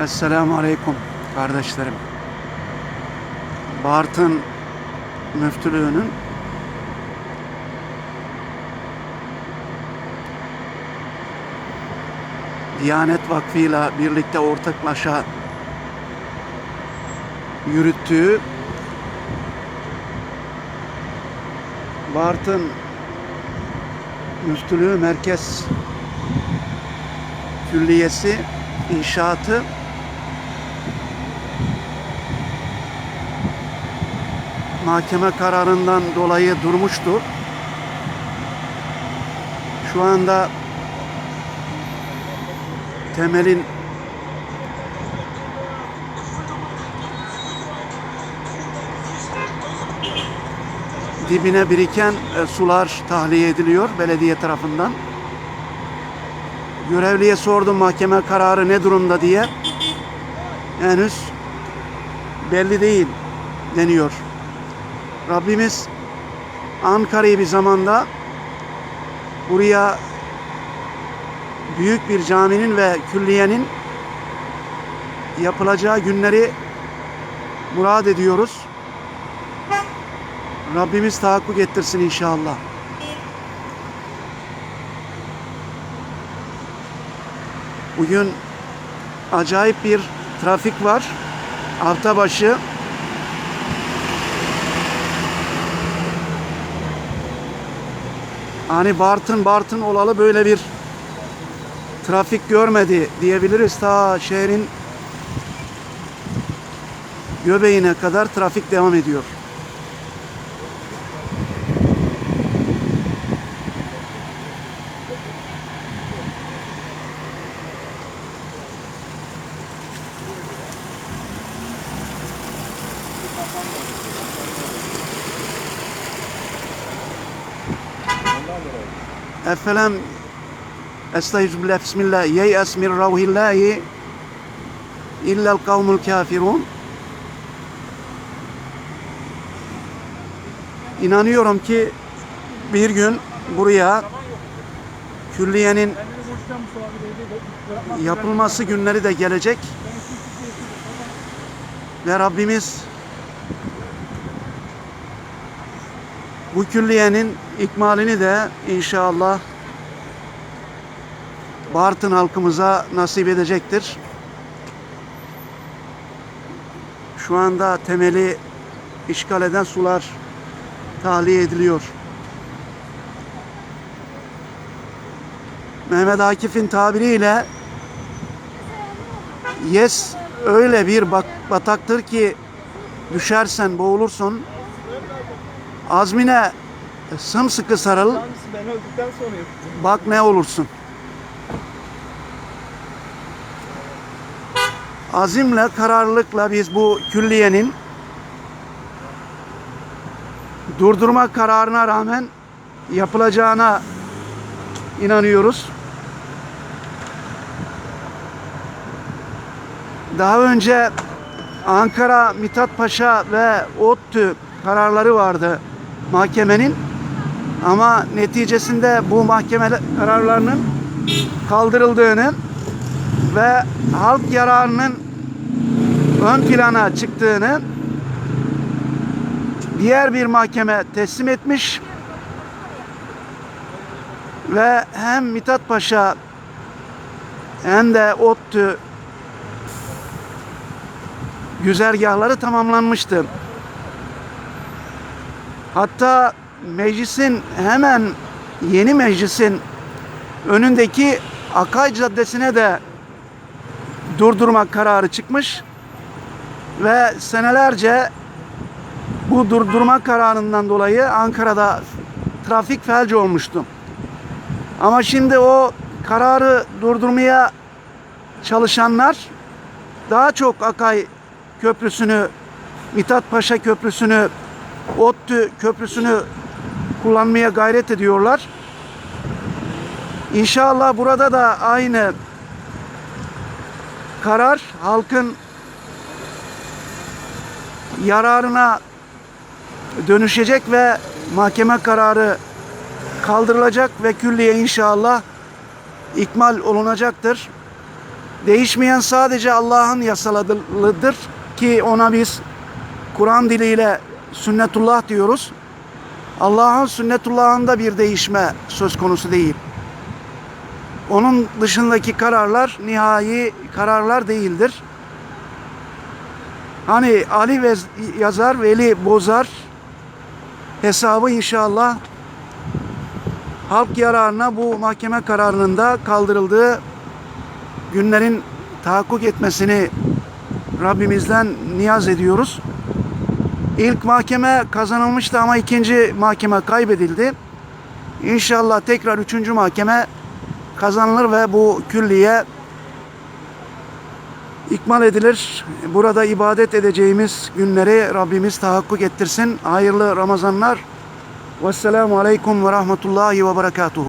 Esselamu Aleyküm kardeşlerim. Bartın Müftülüğü'nün Diyanet Vakfı ile birlikte ortaklaşa yürüttüğü Bartın Müftülüğü Merkez Külliyesi inşaatı mahkeme kararından dolayı durmuştu. Şu anda temelin dibine biriken e, sular tahliye ediliyor belediye tarafından. Görevliye sordum mahkeme kararı ne durumda diye. Henüz belli değil deniyor. Rabbimiz Ankara'yı bir zamanda buraya büyük bir caminin ve külliyenin yapılacağı günleri murad ediyoruz. Rabbimiz tahakkuk ettirsin inşallah. Bugün acayip bir trafik var. Hafta başı Hani Bartın Bartın olalı böyle bir trafik görmedi diyebiliriz. Ta şehrin göbeğine kadar trafik devam ediyor. Efendim Estağfirullah Bismillah. Yeyes min ravhillahi illel kavmul kafirun. İnanıyorum ki bir gün buraya külliyenin yapılması günleri de gelecek. Ve Rabbimiz bu külliyenin ikmalini de inşallah Bartın halkımıza nasip edecektir. Şu anda temeli işgal eden sular tahliye ediliyor. Mehmet Akif'in tabiriyle yes öyle bir bataktır ki düşersen boğulursun. Azmine sımsıkı sarıl. Bak ne olursun. Azimle, kararlılıkla biz bu külliyenin durdurma kararına rağmen yapılacağına inanıyoruz. Daha önce Ankara Mithat Paşa ve ODTÜ kararları vardı mahkemenin. Ama neticesinde bu mahkeme kararlarının kaldırıldığını ve halk yararının ön plana çıktığını diğer bir mahkeme teslim etmiş ve hem Mithat Paşa hem de ODTÜ güzergahları tamamlanmıştı. Hatta meclisin hemen yeni meclisin önündeki Akay Caddesi'ne de durdurma kararı çıkmış ve senelerce bu durdurma kararından dolayı Ankara'da trafik felci olmuştu. Ama şimdi o kararı durdurmaya çalışanlar daha çok Akay Köprüsü'nü, Mithat Paşa Köprüsü'nü, ODTÜ Köprüsü'nü kullanmaya gayret ediyorlar. İnşallah burada da aynı karar halkın yararına dönüşecek ve mahkeme kararı kaldırılacak ve külliye inşallah ikmal olunacaktır. Değişmeyen sadece Allah'ın yasalarıdır ki ona biz Kur'an diliyle sünnetullah diyoruz. Allah'ın sünnetullahında bir değişme söz konusu değil. Onun dışındaki kararlar nihai kararlar değildir. Hani Ali ve yazar, Veli bozar hesabı inşallah halk yararına bu mahkeme kararının da kaldırıldığı günlerin tahakkuk etmesini Rabbimizden niyaz ediyoruz. İlk mahkeme kazanılmıştı ama ikinci mahkeme kaybedildi. İnşallah tekrar üçüncü mahkeme kazanılır ve bu külliye ikmal edilir. Burada ibadet edeceğimiz günleri Rabbimiz tahakkuk ettirsin. Hayırlı Ramazanlar. Vesselamu Aleyküm ve Rahmetullahi ve Berekatuhu.